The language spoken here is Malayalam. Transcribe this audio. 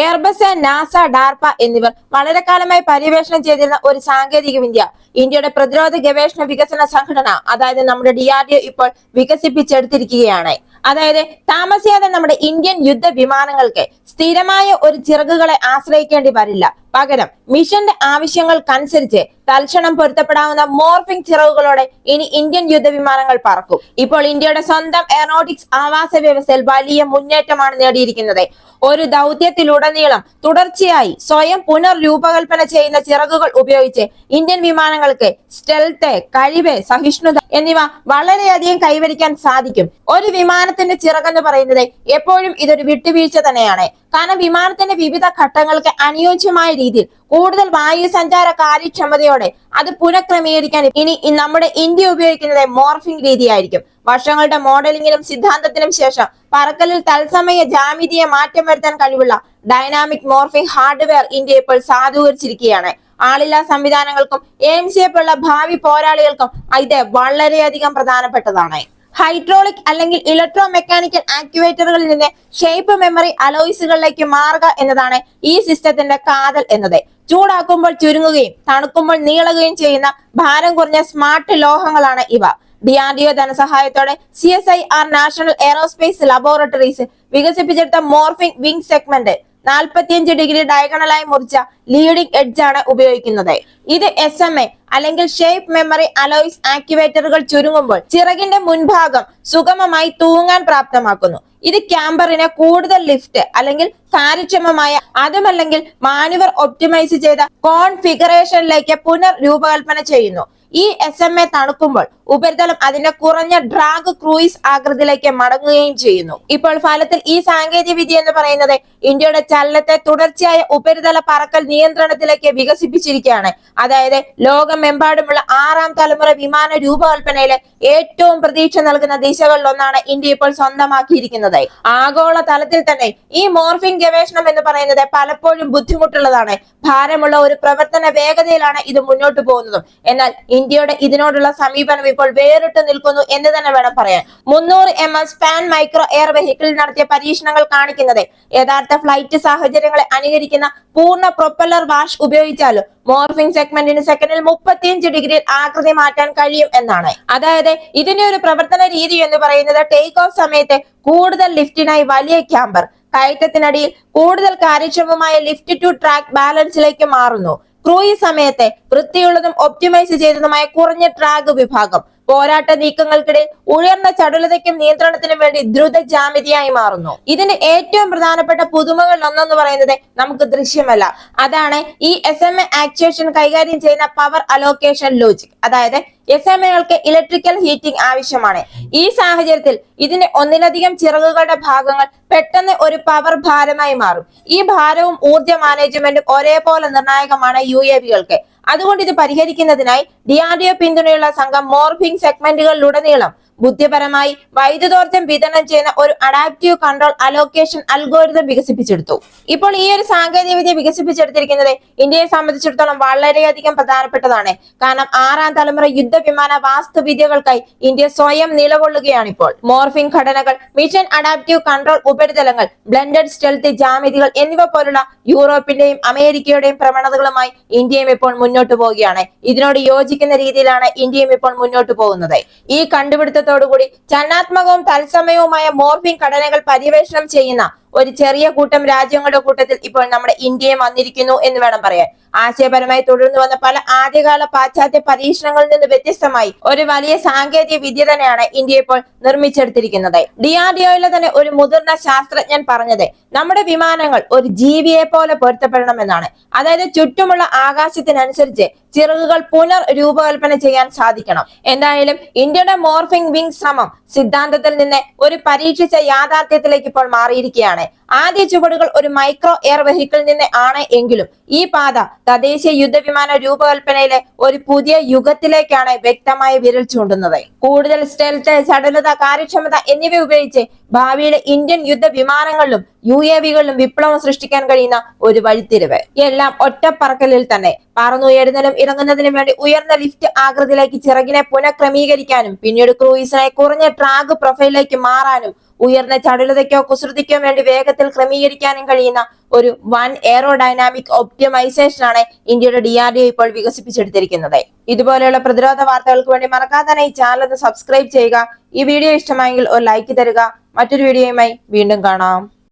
എയർബസ് നാസ ഡാർപ എന്നിവർ വളരെ കാലമായി പര്യവേഷണം ചെയ്തിരുന്ന ഒരു സാങ്കേതിക വിദ്യ. ഇന്ത്യയുടെ പ്രതിരോധ ഗവേഷണ വികസന സംഘടന അതായത് നമ്മുടെ ഡി ആർ ഇപ്പോൾ വികസിപ്പിച്ചെടുത്തിരിക്കുകയാണ്. അതായത് താമസിയാതെ നമ്മുടെ ഇന്ത്യൻ യുദ്ധ വിമാനങ്ങൾക്ക് സ്ഥിരമായ ഒരു ചിറകുകളെ ആശ്രയിക്കേണ്ടി വരില്ല. പകരം മിഷന്റെ ആവശ്യങ്ങൾക്കനുസരിച്ച് തൽക്ഷണം പൊരുത്തപ്പെടാവുന്ന മോർഫിംഗ് ചിറവുകളോടെ ഇനി ഇന്ത്യൻ യുദ്ധവിമാനങ്ങൾ പറക്കും. ഇപ്പോൾ ഇന്ത്യയുടെ സ്വന്തം എയറോട്ടിക്സ് ആവാസ വ്യവസ്ഥയിൽ വലിയ മുന്നേറ്റമാണ് നേടിയിരിക്കുന്നത്. ഒരു ദൗത്യത്തിലുടനീളം തുടർച്ചയായി സ്വയം പുനർരൂപകൽപ്പന ചെയ്യുന്ന ചിറകുകൾ ഉപയോഗിച്ച് ഇന്ത്യൻ വിമാനങ്ങൾക്ക് സ്റ്റെൽത്ത് കഴിവ് സഹിഷ്ണുത എന്നിവ വളരെയധികം കൈവരിക്കാൻ സാധിക്കും. ഒരു വിമാനത്തിന്റെ ചിറകെന്ന് പറയുന്നത് എപ്പോഴും ഇതൊരു വിട്ടുവീഴ്ച തന്നെയാണ്. കാരണം വിമാനത്തിന്റെ വിവിധ ഘട്ടങ്ങൾക്ക് അനുയോജ്യമായ രീതിയിൽ കൂടുതൽ വായു സഞ്ചാര കാര്യക്ഷമതയോടെ അത് പുനഃക്രമീകരിക്കാൻ ഇനി നമ്മുടെ ഇന്ത്യ ഉപയോഗിക്കുന്നത് മോർഫിംഗ് രീതിയായിരിക്കും. വർഷങ്ങളുടെ മോഡലിംഗിനും സിദ്ധാന്തത്തിനും ശേഷം പറക്കലിൽ തത്സമയ ജാമിതിയെ മാറ്റം വരുത്താൻ കഴിവുള്ള ഡൈനാമിക് മോർഫിംഗ് ഹാർഡ്വെയർ ഇന്ത്യ ഇപ്പോൾ സാധൂകരിച്ചിരിക്കുകയാണ്. ആളില്ലാ സംവിധാനങ്ങൾക്കും എയിംസിയെ പോലുള്ള ഭാവി പോരാളികൾക്കും ഇത് വളരെയധികം പ്രധാനപ്പെട്ടതാണ്. ഹൈഡ്രോളിക് അല്ലെങ്കിൽ ഇലക്ട്രോ മെക്കാനിക്കൽ ആക്യുവേറ്ററുകളിൽ നിന്ന് ഷേപ്പ് മെമ്മറി അലോയ്സുകളിലേക്ക് മാറുക എന്നതാണ് ഈ സിസ്റ്റത്തിന്റെ കാതൽ എന്നത്. ചൂടാക്കുമ്പോൾ ചുരുങ്ങുകയും തണുക്കുമ്പോൾ നീളുകയും ചെയ്യുന്ന ഭാരം കുറഞ്ഞ സ്മാർട്ട് ലോഹങ്ങളാണ് ഇവ. DRDO ധനസഹായത്തോടെ C S I R National Aerospace Laboratories വികസിപ്പിച്ചെടുത്ത മോർഫിംഗ് വിംഗ് സെഗ്മെന്റ്. നാൽപ്പത്തിയഞ്ച് ഡിഗ്രി ഡയഗണലായി മുറിച്ച ലീഡിംഗ് എഡ്ജ് ആണ് ഉപയോഗിക്കുന്നത്. ഇത് എസ് എം എ അല്ലെങ്കിൽ ഷേപ്പ് മെമ്മറി അലോയ്സ് ആക്യുവേറ്ററുകൾ ചുരുങ്ങുമ്പോൾ ചിറകിന്റെ മുൻഭാഗം സുഗമമായി തൂങ്ങാൻ പ്രാപ്തമാക്കുന്നു. ഇത് ക്യാമ്പറിന് കൂടുതൽ ലിഫ്റ്റ് അല്ലെങ്കിൽ കാര്യക്ഷമമായ അതുമല്ലെങ്കിൽ മാനുവർ ഒപ്റ്റിമൈസ് ചെയ്ത കോൺഫിഗറേഷനിലേക്ക് പുനർരൂപകൽപ്പന ചെയ്യുന്നു. ഈ എസ് എം എ തണുക്കുമ്പോൾ ഉപരിതലം അതിന്റെ കുറഞ്ഞ ഡ്രാഗ് ക്രൂയിസ് ആകൃതിയിലേക്ക് മടങ്ങുകയും ചെയ്യുന്നു. ഇപ്പോൾ ഫലത്തിൽ ഈ സാങ്കേതിക വിദ്യ എന്ന് പറയുന്നത് ഇന്ത്യയുടെ ചലനത്തെ തുടർച്ചയായ ഉപരിതല പറക്കൽ നിയന്ത്രണത്തിലേക്ക് വികസിപ്പിച്ചിരിക്കുകയാണ്. അതായത് ലോകമെമ്പാടുമുള്ള ആറാം തലമുറ വിമാന രൂപകൽപ്പനയിലെ ഏറ്റവും പ്രതീക്ഷ നൽകുന്ന ദിശകളിൽ ഒന്നാണ് ഇന്ത്യ ഇപ്പോൾ സ്വന്തമാക്കിയിരിക്കുന്നത്. ആഗോള തലത്തിൽ തന്നെ ഈ മോർഫിംഗ് ഗവേഷണം എന്ന് പറയുന്നത് പലപ്പോഴും ബുദ്ധിമുട്ടുള്ളതാണ്. ഭാരമുള്ള ഒരു പ്രവർത്തന വേഗതയിലാണ് ഇത് മുന്നോട്ട് പോകുന്നതും. എന്നാൽ ഇന്ത്യയുടെ ഇതിനോടുള്ള സമീപനം ഇപ്പോൾ വേറിട്ട് നിൽക്കുന്നു എന്ന് തന്നെ വേണം പറയാൻ. മുന്നൂറ് M M span micro air vehicle നടത്തിയ പരീക്ഷണങ്ങൾ കാണിക്കുന്നത്. യഥാർത്ഥ ഫ്ലൈറ്റ് സാഹചര്യങ്ങളെ അനുകരിക്കുന്ന പൂർണ പ്രൊപ്പല്ലർ വാഷ് ഉപയോഗിച്ചാലും മോർഫിംഗ് സെഗ്മെന്റിന് സെക്കൻഡിൽ മുപ്പത്തിയഞ്ച് ഡിഗ്രിയിൽ ആകൃതി മാറ്റാൻ കഴിയും എന്നാണ്. അതായത് ഇതിന്റെ ഒരു പ്രവർത്തന രീതി എന്ന് പറയുന്നത് ടേക്ക് ഓഫ് സമയത്ത് കൂടുതൽ ലിഫ്റ്റിനായി വലിയ ക്യാമ്പർ. കയറ്റത്തിനടിയിൽ കൂടുതൽ കാര്യക്ഷമമായ ലിഫ്റ്റ് ടു ട്രാക്ക് ബാലൻസിലേക്ക് മാറുന്നു. ക്രൂയിസ് സമയത്തെ വൃത്തിയുള്ളതും ഒപ്റ്റിമൈസ് ചെയ്തതുമായ കുറഞ്ഞ ട്രാഗ് വിഭാഗം. പോരാട്ട നീക്കങ്ങൾക്കിടെ ഉയർന്ന ചടുലതയ്ക്കും നിയന്ത്രണത്തിനും വേണ്ടി ദ്രുത ജാമിതിയായി മാറുന്നു. ഇതിന് ഏറ്റവും പ്രധാനപ്പെട്ട പുതുമകളിൽ ഒന്നെന്ന് പറയുന്നത് നമുക്ക് ദൃശ്യമല്ല. അതാണ് ഈ എസ് എം എ ആക്ച്വേഷൻ കൈകാര്യം ചെയ്യുന്ന പവർ അലോക്കേഷൻ ലോജിക് അതായത് എസ് എം എകൾക്ക് ഇലക്ട്രിക്കൽ ഹീറ്റിംഗ് ആവശ്യമാണ്. ഈ സാഹചര്യത്തിൽ ഇതിന്റെ ഒന്നിലധികം ചിറകുകളുടെ ഭാഗങ്ങൾ പെട്ടെന്ന് ഒരു പവർ ഭാരമായി മാറും. ഈ ഭാരവും ഊർജ മാനേജ്മെന്റും ഒരേപോലെ നിർണായകമാണ് യു എ വികൾക്ക് അതുകൊണ്ട് ഇത് പരിഹരിക്കുന്നതിനായി ഡിആർഡിഒ പിന്തുണയുള്ള സംഘം മോർഫിംഗ് സെഗ്മെന്റുകളിലുടനീളം ബുദ്ധിപരമായി വൈദ്യുതോർജം വിതരണം ചെയ്യുന്ന ഒരു അഡാപ്റ്റീവ് കൺട്രോൾ അലോക്കേഷൻ അൽഗോരിതം വികസിപ്പിച്ചെടുത്തു. ഇപ്പോൾ ഈ ഒരു സാങ്കേതിക വിദ്യ വികസിപ്പിച്ചെടുത്തിരിക്കുന്നത് ഇന്ത്യയെ സംബന്ധിച്ചിടത്തോളം വളരെയധികം പ്രധാനപ്പെട്ടതാണ്. കാരണം ആറാം തലമുറ യുദ്ധ വിമാന വാസ്തുവിദ്യകൾക്കായി ഇന്ത്യ സ്വയം നിലകൊള്ളുകയാണ് ഇപ്പോൾ മോർഫിംഗ് ഘടനകൾ മിഷൻ അഡാപ്റ്റീവ് കൺട്രോൾ ഉപരിതലങ്ങൾ ബ്ലെൻഡഡ് സ്റ്റെൽത്ത് ജാമിതികൾ എന്നിവ പോലുള്ള യൂറോപ്പിന്റെയും അമേരിക്കയുടെയും പ്രവണതകളുമായി ഇന്ത്യയും ഇപ്പോൾ മുന്നോട്ട് പോവുകയാണ്. ഇതിനോട് യോജിക്കുന്ന രീതിയിലാണ് ഇന്ത്യയും ഇപ്പോൾ മുന്നോട്ട് പോകുന്നത്. ഈ കണ്ടുപിടുത്തത്തോടുകൂടി ചലനാത്മകവും തത്സമയവുമായ മോർഫിംഗ് ഘടനകൾ പര്യവേഷണം ചെയ്യുന്ന ഒരു ചെറിയ കൂട്ടം രാജ്യങ്ങളുടെ കൂട്ടത്തിൽ ഇപ്പോൾ നമ്മുടെ ഇന്ത്യയും വന്നിരിക്കുന്നു എന്ന് വേണം പറയാൻ. ആശയപരമായി തുടർന്നു വന്ന പല ആദ്യകാല പാശ്ചാത്യ പരീക്ഷണങ്ങളിൽ നിന്ന് വ്യത്യസ്തമായി ഒരു വലിയ സാങ്കേതിക വിദ്യ തന്നെയാണ് ഇന്ത്യ ഇപ്പോൾ നിർമ്മിച്ചെടുത്തിരിക്കുന്നത്. ഡി ആർ ഡി ഒയിലെ തന്നെ ഒരു മുതിർന്ന ശാസ്ത്രജ്ഞൻ പറഞ്ഞത് നമ്മുടെ വിമാനങ്ങൾ ഒരു ജീവിയെ പോലെ പൊരുത്തപ്പെടണമെന്നാണ്. അതായത് ചുറ്റുമുള്ള ആകാശത്തിനനുസരിച്ച് ചിറകുകൾ പുനർ രൂപകൽപ്പന ചെയ്യാൻ സാധിക്കണം. എന്തായാലും ഇന്ത്യയുടെ മോർഫിംഗ് വിംഗ് ശ്രമം സിദ്ധാന്തത്തിൽ നിന്ന് ഒരു പരീക്ഷിച്ച യാഥാർത്ഥ്യത്തിലേക്ക് ഇപ്പോൾ മാറിയിരിക്കുകയാണ്. ആദ്യ ചുവടുകൾ ഒരു മൈക്രോ എയർ വെഹിക്കിളിൽ നിന്ന് ആണ് എങ്കിലും ഈ പാത തദ്ദേശീയ യുദ്ധവിമാന രൂപകൽപ്പനയിലെ ഒരു പുതിയ യുഗത്തിലേക്കാണ് വ്യക്തമായി വിരൽ ചൂണ്ടുന്നത്. കൂടുതൽ സ്റ്റെൽത്ത് ചടുലത കാര്യക്ഷമത എന്നിവ ഉപയോഗിച്ച് ഭാവിയിലെ ഇന്ത്യൻ യുദ്ധ വിമാനങ്ങളിലും യു എ വികളിലും വിപ്ലവം സൃഷ്ടിക്കാൻ കഴിയുന്ന ഒരു വഴിത്തിരിവ്. എല്ലാം ഒറ്റപ്പറക്കലിൽ തന്നെ. പറന്നുയരുന്നതിനും ഇറങ്ങുന്നതിനും വേണ്ടി ഉയർന്ന ലിഫ്റ്റ് ആകൃതിയിലേക്ക് ചിറകിനെ പുനഃക്രമീകരിക്കാനും പിന്നീട് ക്രൂയിസിനായി കുറഞ്ഞ ട്രാഗ് പ്രൊഫൈലിലേക്ക് മാറാനും ഉയർന്ന ചടുലതയ്ക്കോ കുസൃതിക്കോ വേണ്ടി വേഗത്തിൽ ക്രമീകരിക്കാനും കഴിയുന്ന ഒരു വൺ എയറോഡൈനാമിക് ഒപ്റ്റിമൈസേഷനാണ് ഇന്ത്യയുടെ ഡി ആർ ഡി ഇപ്പോൾ വികസിപ്പിച്ചെടുത്തിരിക്കുന്നത്. ഇതുപോലെയുള്ള പ്രതിരോധ വാർത്തകൾക്ക് വേണ്ടി മറക്കാതെ തന്നെ ഈ ചാനൽ ഒന്ന് സബ്സ്ക്രൈബ് ചെയ്യുക. ഈ വീഡിയോ ഇഷ്ടമായെങ്കിൽ ഒരു ലൈക്ക് തരിക. മറ്റൊരു വീഡിയോയുമായി വീണ്ടും കാണാം.